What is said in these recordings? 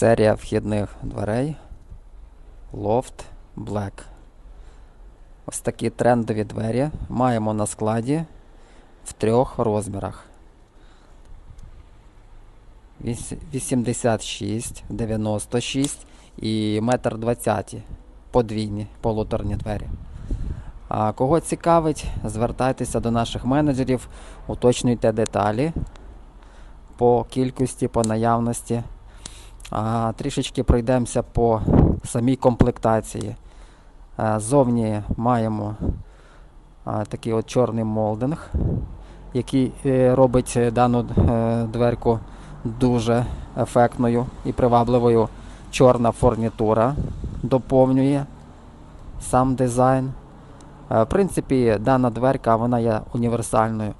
Серія вхідних дверей Loft Black. Ось такі трендові двері маємо на складі в трьох розмірах. Віс- 86, 96 і 1,20 м подвійні полуторні двері. А кого цікавить, звертайтеся до наших менеджерів, уточнюйте деталі по кількості, по наявності. А, трішечки пройдемося по самій комплектації. А, ззовні маємо а, такий от чорний молдинг, який е, робить е, дану е, дверку дуже ефектною і привабливою. Чорна фурнітура доповнює сам дизайн. Е, В принципі, дана дверка вона є універсальною.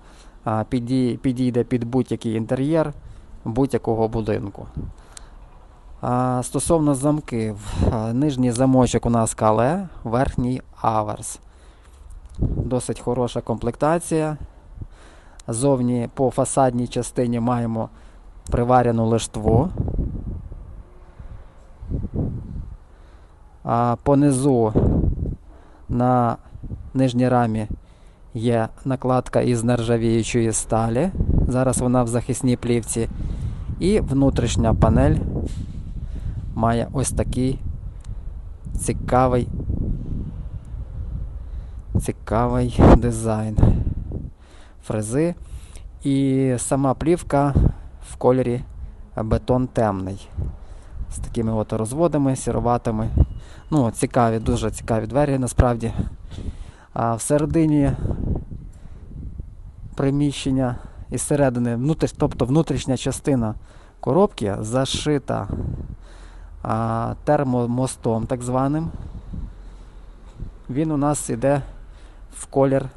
Підійде під будь-який інтер'єр будь-якого будинку. Стосовно замків, нижній замочок у нас кале, верхній аверс. Досить хороша комплектація. Зовні по фасадній частині маємо приварену лиштву. А понизу на нижній рамі є накладка із нержавіючої сталі. Зараз вона в захисній плівці. І внутрішня панель має ось такий цікавий, цікавий дизайн фрези. І сама плівка в кольорі бетон темний. З такими от розводами, сіроватими. Ну, цікаві, дуже цікаві двері насправді. А всередині приміщення із середини, тобто внутрішня частина коробки зашита термомостом так званим. Він у нас йде в колір,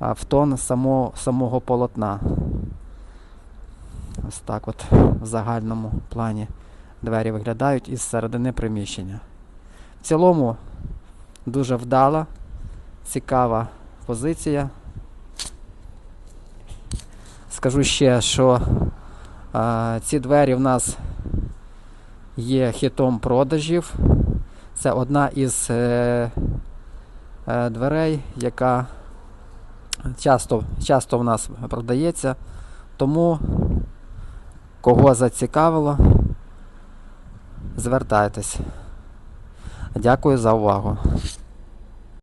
в тон само, самого полотна. Ось так от в загальному плані двері виглядають із середини приміщення. В цілому дуже вдала, цікава позиція. Скажу ще, що а, ці двері в нас є хітом продажів. Це одна із е, е, дверей, яка часто, часто в нас продається. Тому кого зацікавило, звертайтесь. Дякую за увагу.